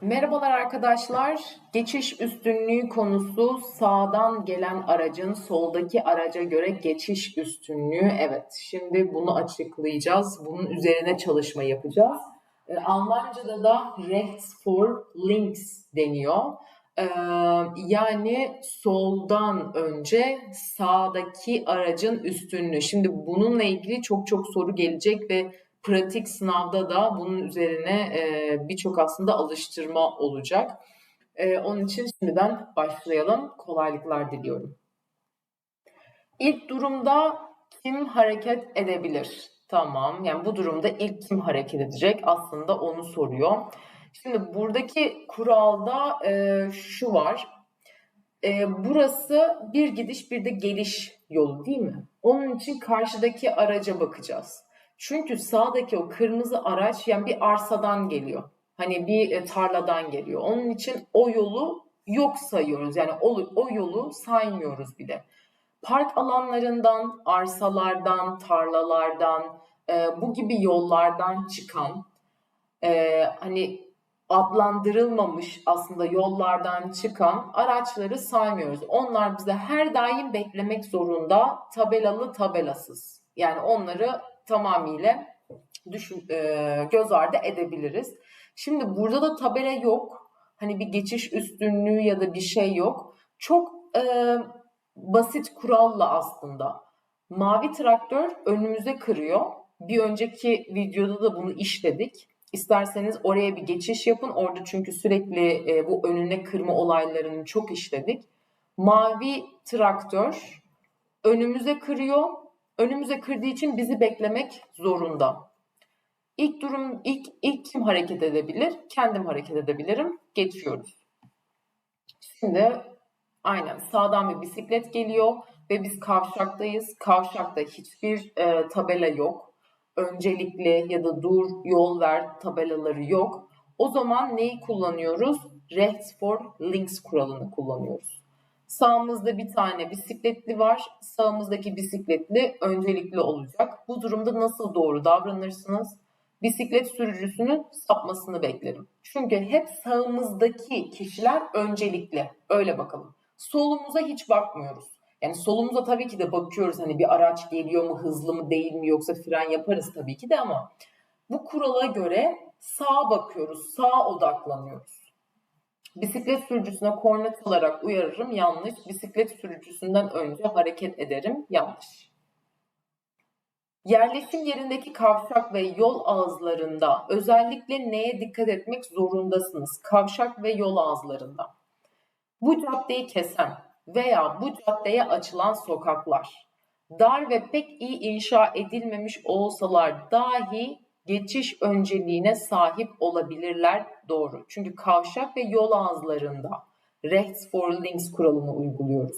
Merhabalar arkadaşlar. Geçiş üstünlüğü konusu sağdan gelen aracın soldaki araca göre geçiş üstünlüğü. Evet, şimdi bunu açıklayacağız. Bunun üzerine çalışma yapacağız. Ee, Almanca'da da rechts vor links deniyor. Ee, yani soldan önce sağdaki aracın üstünlüğü. Şimdi bununla ilgili çok çok soru gelecek ve pratik sınavda da bunun üzerine e, birçok aslında alıştırma olacak. E, onun için şimdiden başlayalım. Kolaylıklar diliyorum. İlk durumda kim hareket edebilir? Tamam. Yani bu durumda ilk kim hareket edecek? Aslında onu soruyor. Şimdi buradaki kuralda e, şu var. E, burası bir gidiş bir de geliş yolu değil mi? Onun için karşıdaki araca bakacağız. Çünkü sağdaki o kırmızı araç yani bir arsadan geliyor. Hani bir e, tarladan geliyor. Onun için o yolu yok sayıyoruz. Yani o, o yolu saymıyoruz bile. Park alanlarından, arsalardan, tarlalardan, e, bu gibi yollardan çıkan e, hani adlandırılmamış aslında yollardan çıkan araçları saymıyoruz. Onlar bize her daim beklemek zorunda tabelalı tabelasız. Yani onları tamamıyla düşün, e, göz ardı edebiliriz. Şimdi burada da tabela yok. Hani bir geçiş üstünlüğü ya da bir şey yok. Çok e, basit kuralla aslında. Mavi traktör önümüze kırıyor. Bir önceki videoda da bunu işledik. İsterseniz oraya bir geçiş yapın. Orada çünkü sürekli e, bu önüne kırma olaylarını çok işledik. Mavi traktör önümüze kırıyor önümüze kırdığı için bizi beklemek zorunda. İlk durum ilk ilk kim hareket edebilir? Kendim hareket edebilirim. Geçiyoruz. Şimdi aynen sağdan bir bisiklet geliyor ve biz kavşaktayız. Kavşakta hiçbir e, tabela yok. Öncelikli ya da dur, yol ver tabelaları yok. O zaman neyi kullanıyoruz? Rechts for links kuralını kullanıyoruz. Sağımızda bir tane bisikletli var. Sağımızdaki bisikletli öncelikli olacak. Bu durumda nasıl doğru davranırsınız? Bisiklet sürücüsünün sapmasını beklerim. Çünkü hep sağımızdaki kişiler öncelikli. Öyle bakalım. Solumuza hiç bakmıyoruz. Yani solumuza tabii ki de bakıyoruz. Hani bir araç geliyor mu, hızlı mı değil mi yoksa fren yaparız tabii ki de ama bu kurala göre sağa bakıyoruz, sağa odaklanıyoruz. Bisiklet sürücüsüne korna çalarak uyarırım yanlış. Bisiklet sürücüsünden önce hareket ederim yanlış. Yerleşim yerindeki kavşak ve yol ağızlarında özellikle neye dikkat etmek zorundasınız? Kavşak ve yol ağızlarında. Bu caddeyi kesen veya bu caddeye açılan sokaklar dar ve pek iyi inşa edilmemiş olsalar dahi geçiş önceliğine sahip olabilirler doğru. Çünkü kavşak ve yol ağızlarında rechts for links kuralını uyguluyoruz.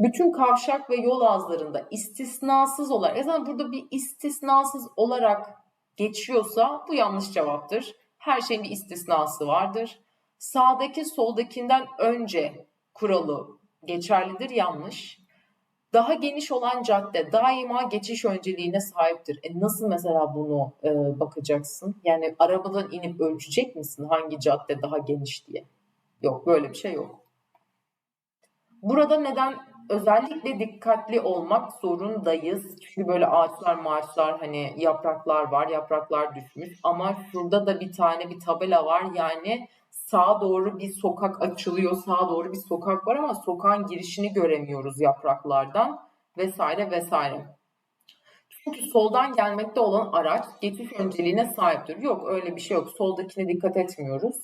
Bütün kavşak ve yol ağızlarında istisnasız olarak, zaten burada bir istisnasız olarak geçiyorsa bu yanlış cevaptır. Her şeyin bir istisnası vardır. Sağdaki soldakinden önce kuralı geçerlidir yanlış daha geniş olan cadde daima geçiş önceliğine sahiptir. E nasıl mesela bunu e, bakacaksın? Yani arabadan inip ölçecek misin hangi cadde daha geniş diye? Yok böyle bir şey yok. Burada neden özellikle dikkatli olmak zorundayız? Çünkü böyle ağaçlar maaçlar hani yapraklar var, yapraklar düşmüş ama şurada da bir tane bir tabela var yani sağa doğru bir sokak açılıyor, sağa doğru bir sokak var ama sokağın girişini göremiyoruz yapraklardan vesaire vesaire. Çünkü soldan gelmekte olan araç geçiş önceliğine sahiptir. Yok öyle bir şey yok. Soldakine dikkat etmiyoruz.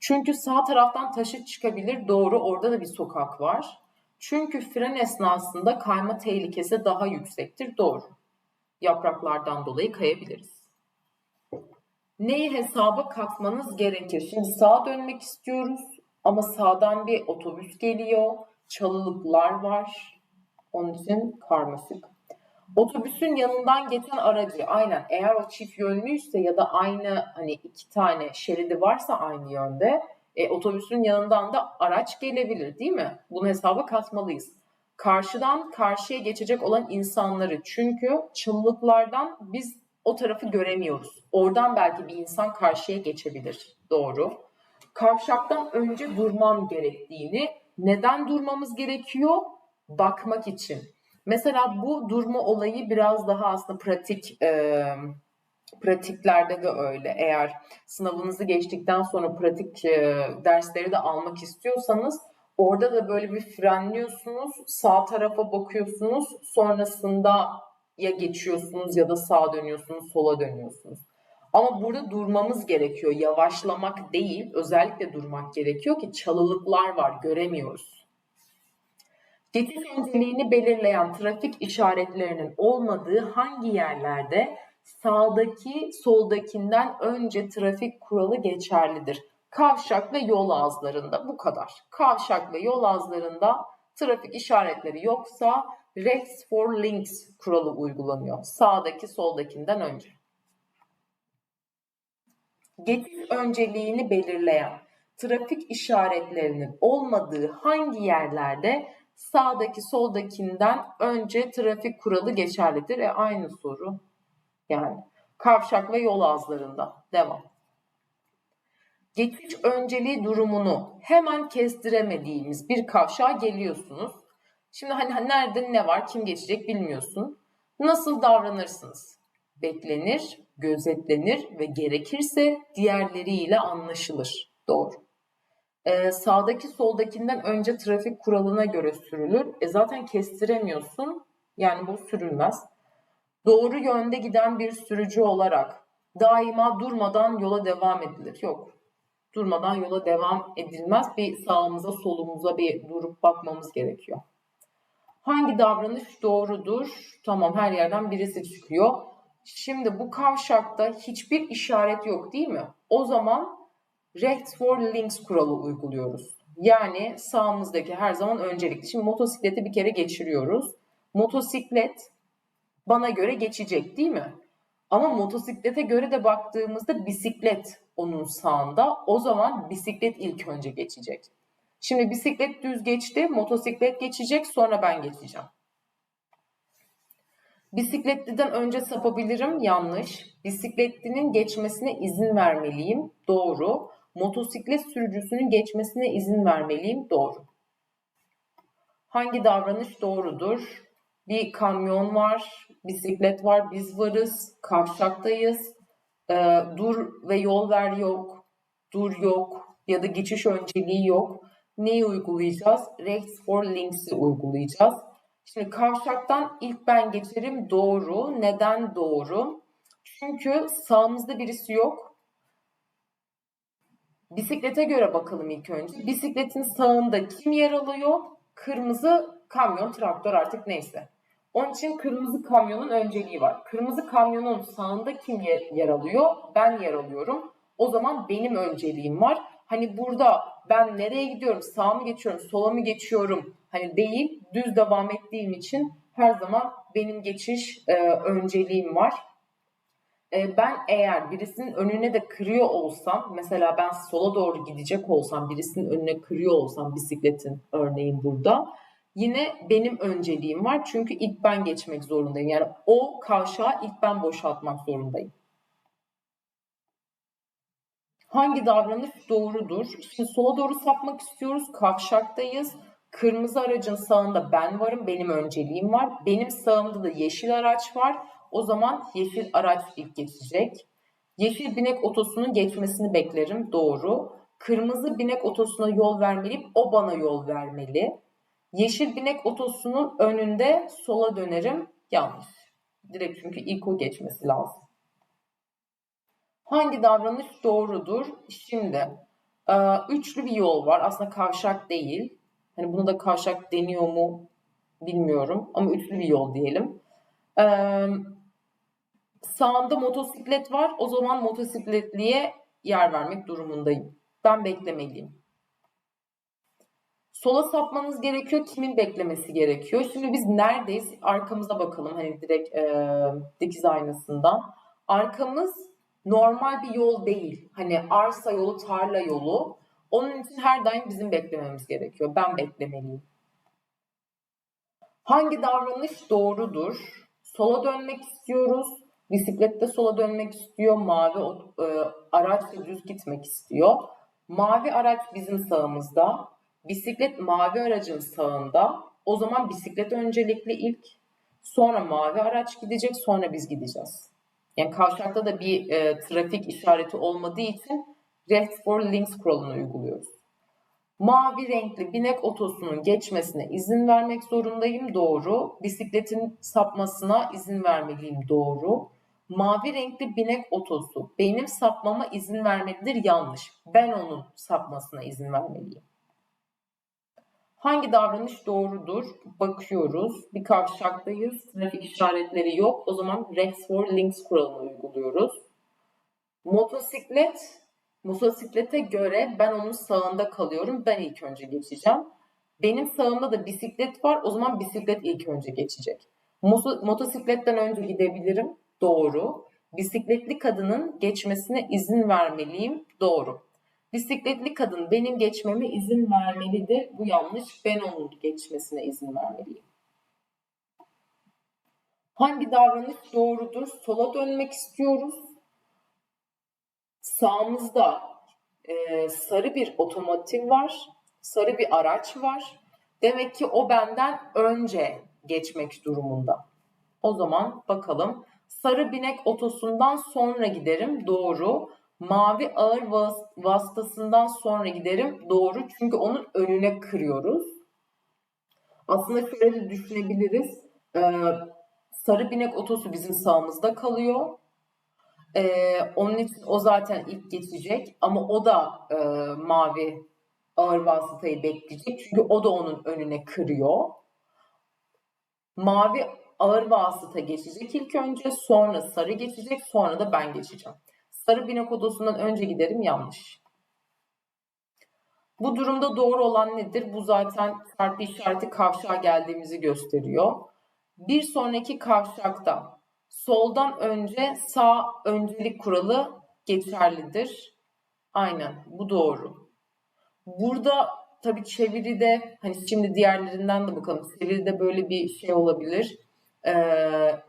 Çünkü sağ taraftan taşı çıkabilir. Doğru orada da bir sokak var. Çünkü fren esnasında kayma tehlikesi daha yüksektir. Doğru. Yapraklardan dolayı kayabiliriz neyi hesaba katmanız gerekir? Şimdi sağa dönmek istiyoruz ama sağdan bir otobüs geliyor. Çalılıklar var. Onun için karmaşık. Otobüsün yanından geçen aracı aynen eğer o çift yönlüyse ya da aynı hani iki tane şeridi varsa aynı yönde e, otobüsün yanından da araç gelebilir değil mi? Bunu hesaba katmalıyız. Karşıdan karşıya geçecek olan insanları çünkü çalılıklardan biz o tarafı göremiyoruz. Oradan belki bir insan karşıya geçebilir. Doğru. Kavşaktan önce durmam gerektiğini, neden durmamız gerekiyor? Bakmak için. Mesela bu durma olayı biraz daha aslında pratik e, pratiklerde de öyle. Eğer sınavınızı geçtikten sonra pratik e, dersleri de almak istiyorsanız orada da böyle bir frenliyorsunuz, sağ tarafa bakıyorsunuz, sonrasında ya geçiyorsunuz ya da sağa dönüyorsunuz, sola dönüyorsunuz. Ama burada durmamız gerekiyor. Yavaşlamak değil, özellikle durmak gerekiyor ki çalılıklar var, göremiyoruz. Geçiş önceliğini belirleyen trafik işaretlerinin olmadığı hangi yerlerde sağdaki soldakinden önce trafik kuralı geçerlidir? Kavşak ve yol ağızlarında bu kadar. Kavşak ve yol ağızlarında trafik işaretleri yoksa Rest for Links kuralı uygulanıyor. Sağdaki soldakinden önce. Geçiş önceliğini belirleyen trafik işaretlerinin olmadığı hangi yerlerde sağdaki soldakinden önce trafik kuralı geçerlidir? E aynı soru. Yani kavşak ve yol ağızlarında. Devam. Geçiş önceliği durumunu hemen kestiremediğimiz bir kavşağa geliyorsunuz. Şimdi hani nerede ne var, kim geçecek bilmiyorsun. Nasıl davranırsınız? Beklenir, gözetlenir ve gerekirse diğerleriyle anlaşılır. Doğru. Ee, sağdaki soldakinden önce trafik kuralına göre sürülür. E zaten kestiremiyorsun. Yani bu sürülmez. Doğru yönde giden bir sürücü olarak daima durmadan yola devam edilir. Yok. Durmadan yola devam edilmez. Bir sağımıza solumuza bir durup bakmamız gerekiyor. Hangi davranış doğrudur? Tamam her yerden birisi çıkıyor. Şimdi bu kavşakta hiçbir işaret yok değil mi? O zaman Rest for Links kuralı uyguluyoruz. Yani sağımızdaki her zaman öncelikli. Şimdi motosikleti bir kere geçiriyoruz. Motosiklet bana göre geçecek değil mi? Ama motosiklete göre de baktığımızda bisiklet onun sağında. O zaman bisiklet ilk önce geçecek. Şimdi bisiklet düz geçti, motosiklet geçecek, sonra ben geçeceğim. Bisikletliden önce sapabilirim, yanlış. Bisikletlinin geçmesine izin vermeliyim, doğru. Motosiklet sürücüsünün geçmesine izin vermeliyim, doğru. Hangi davranış doğrudur? Bir kamyon var, bisiklet var, biz varız, kavşaktayız. Ee, dur ve yol ver yok, dur yok ya da geçiş önceliği yok. Neyi uygulayacağız? Rest for Links'i uygulayacağız. Şimdi kavşaktan ilk ben geçerim doğru. Neden doğru? Çünkü sağımızda birisi yok. Bisiklete göre bakalım ilk önce. Bisikletin sağında kim yer alıyor? Kırmızı kamyon, traktör artık neyse. Onun için kırmızı kamyonun önceliği var. Kırmızı kamyonun sağında kim yer alıyor? Ben yer alıyorum. O zaman benim önceliğim var. Hani burada ben nereye gidiyorum? Sağa mı geçiyorum? Sola mı geçiyorum? Hani değil, düz devam ettiğim için her zaman benim geçiş e, önceliğim var. E, ben eğer birisinin önüne de kırıyor olsam, mesela ben sola doğru gidecek olsam, birisinin önüne kırıyor olsam bisikletin örneğin burada, yine benim önceliğim var. Çünkü ilk ben geçmek zorundayım. Yani o kavşağı ilk ben boşaltmak zorundayım. Hangi davranış doğrudur? Şimdi sola doğru sapmak istiyoruz. Kavşaktayız. Kırmızı aracın sağında ben varım. Benim önceliğim var. Benim sağımda da yeşil araç var. O zaman yeşil araç ilk geçecek. Yeşil binek otosunun geçmesini beklerim. Doğru. Kırmızı binek otosuna yol vermeliyim. O bana yol vermeli. Yeşil binek otosunun önünde sola dönerim. Yanlış. Direkt çünkü ilk o geçmesi lazım. Hangi davranış doğrudur? Şimdi e, üçlü bir yol var. Aslında kavşak değil. Hani bunu da kavşak deniyor mu bilmiyorum. Ama üçlü bir yol diyelim. E, sağımda motosiklet var. O zaman motosikletliye yer vermek durumundayım. Ben beklemeliyim. Sola sapmanız gerekiyor. Kimin beklemesi gerekiyor? Şimdi biz neredeyiz? Arkamıza bakalım. Hani direkt e, dikiz aynasından. Arkamız normal bir yol değil. Hani arsa yolu, tarla yolu. Onun için her daim bizim beklememiz gerekiyor. Ben beklemeliyim. Hangi davranış doğrudur? Sola dönmek istiyoruz. Bisiklette sola dönmek istiyor. Mavi e, araçla düz gitmek istiyor. Mavi araç bizim sağımızda. Bisiklet mavi aracın sağında. O zaman bisiklet öncelikli ilk. Sonra mavi araç gidecek, sonra biz gideceğiz. Yani kavşakta da bir e, trafik işareti olmadığı için Rest for Links kuralını uyguluyoruz. Mavi renkli binek otosunun geçmesine izin vermek zorundayım. Doğru. Bisikletin sapmasına izin vermeliyim. Doğru. Mavi renkli binek otosu benim sapmama izin vermelidir. Yanlış. Ben onun sapmasına izin vermeliyim. Hangi davranış doğrudur? Bakıyoruz. Bir kavşaktayız. Trafik işaretleri yok. O zaman Rest for Links kuralını uyguluyoruz. Motosiklet Motosiklete göre ben onun sağında kalıyorum. Ben ilk önce geçeceğim. Benim sağımda da bisiklet var. O zaman bisiklet ilk önce geçecek. Moto, motosikletten önce gidebilirim. Doğru. Bisikletli kadının geçmesine izin vermeliyim. Doğru. Bisikletli kadın benim geçmeme izin vermelidir. Bu yanlış. Ben onun geçmesine izin vermeliyim. Hangi davranış doğrudur? Sola dönmek istiyoruz. Sağımızda e, sarı bir otomotiv var. Sarı bir araç var. Demek ki o benden önce geçmek durumunda. O zaman bakalım. Sarı binek otosundan sonra giderim. Doğru. Mavi ağır vas vasıtasından sonra giderim. Doğru. Çünkü onun önüne kırıyoruz. Aslında şöyle düşünebiliriz. Ee, sarı binek otosu bizim sağımızda kalıyor. Ee, onun için o zaten ilk geçecek ama o da e, mavi ağır vasıtayı bekleyecek. Çünkü o da onun önüne kırıyor. Mavi ağır vasıta geçecek ilk önce, sonra sarı geçecek, sonra da ben geçeceğim. Sarı binek odosundan önce giderim yanlış. Bu durumda doğru olan nedir? Bu zaten çarpı işareti kavşağa geldiğimizi gösteriyor. Bir sonraki kavşakta soldan önce sağ öncelik kuralı geçerlidir. Aynen bu doğru. Burada tabii çeviride hani şimdi diğerlerinden de bakalım. Çeviride böyle bir şey olabilir. Ee,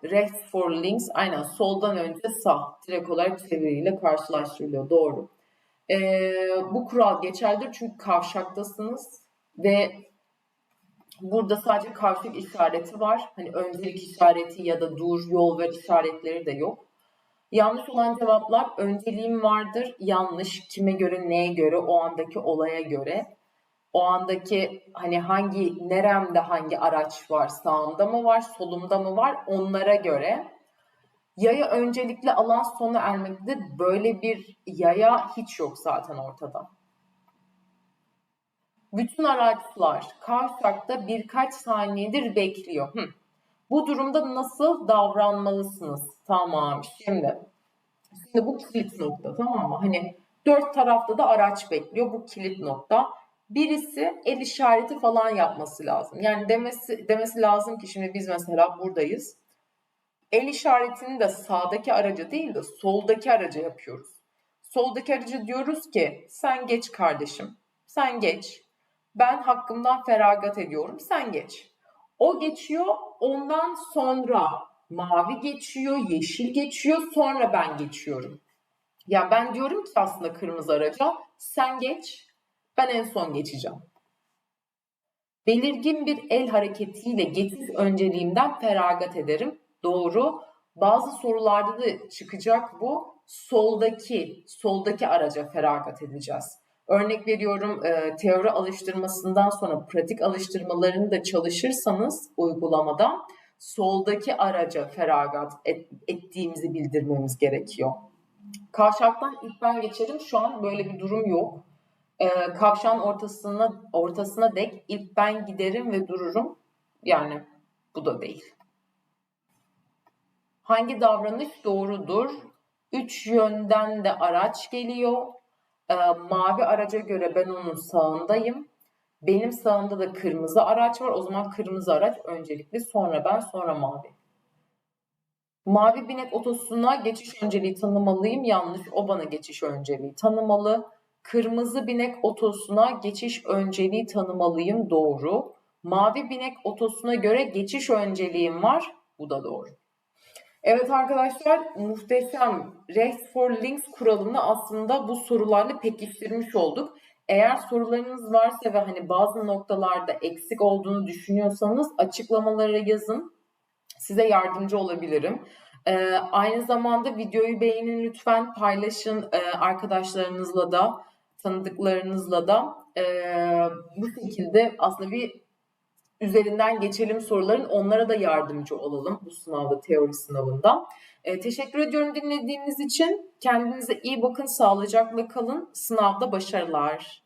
rest for links aynen soldan önce sağ direkt olarak çeviriyle karşılaştırılıyor. Doğru. Ee, bu kural geçerlidir çünkü kavşaktasınız ve Burada sadece kavşak işareti var. Hani öncelik işareti ya da dur, yol ver işaretleri de yok. Yanlış olan cevaplar önceliğim vardır. Yanlış kime göre, neye göre, o andaki olaya göre. O andaki hani hangi neremde hangi araç var, sağımda mı var, solumda mı var onlara göre. Yaya öncelikli alan sona ermektedir. Böyle bir yaya hiç yok zaten ortada. Bütün araçlar kavşakta birkaç saniyedir bekliyor. Hı. Bu durumda nasıl davranmalısınız? Tamam şimdi. Şimdi bu kilit nokta tamam mı? Hani dört tarafta da araç bekliyor. Bu kilit nokta. Birisi el işareti falan yapması lazım. Yani demesi demesi lazım ki şimdi biz mesela buradayız. El işaretini de sağdaki araca değil de soldaki araca yapıyoruz. Soldaki aracı diyoruz ki sen geç kardeşim. Sen geç. Ben hakkımdan feragat ediyorum. Sen geç. O geçiyor. Ondan sonra mavi geçiyor, yeşil geçiyor. Sonra ben geçiyorum. Ya ben diyorum ki aslında kırmızı araca sen geç. Ben en son geçeceğim. Belirgin bir el hareketiyle geçiş önceliğimden feragat ederim. Doğru. Bazı sorularda da çıkacak bu. Soldaki, soldaki araca feragat edeceğiz. Örnek veriyorum e, teori alıştırmasından sonra pratik alıştırmalarını da çalışırsanız uygulamada soldaki araca feragat et, ettiğimizi bildirmemiz gerekiyor. Kavşaktan ilk ben geçerim. Şu an böyle bir durum yok. E, kavşağın ortasına ortasına dek ilk ben giderim ve dururum. Yani bu da değil. Hangi davranış doğrudur? Üç yönden de araç geliyor e, mavi araca göre ben onun sağındayım. Benim sağımda da kırmızı araç var. O zaman kırmızı araç öncelikli. Sonra ben sonra mavi. Mavi binek otosuna geçiş önceliği tanımalıyım. Yanlış. O bana geçiş önceliği tanımalı. Kırmızı binek otosuna geçiş önceliği tanımalıyım. Doğru. Mavi binek otosuna göre geçiş önceliğim var. Bu da doğru. Evet arkadaşlar muhteşem Rest for Links kuralını aslında bu sorularla pekiştirmiş olduk. Eğer sorularınız varsa ve hani bazı noktalarda eksik olduğunu düşünüyorsanız açıklamalara yazın. Size yardımcı olabilirim. Ee, aynı zamanda videoyu beğenin lütfen paylaşın ee, arkadaşlarınızla da tanıdıklarınızla da Ee, bu şekilde aslında bir üzerinden geçelim soruların onlara da yardımcı olalım bu sınavda teori sınavında. Ee, teşekkür ediyorum dinlediğiniz için. Kendinize iyi bakın, sağlıcakla kalın. Sınavda başarılar.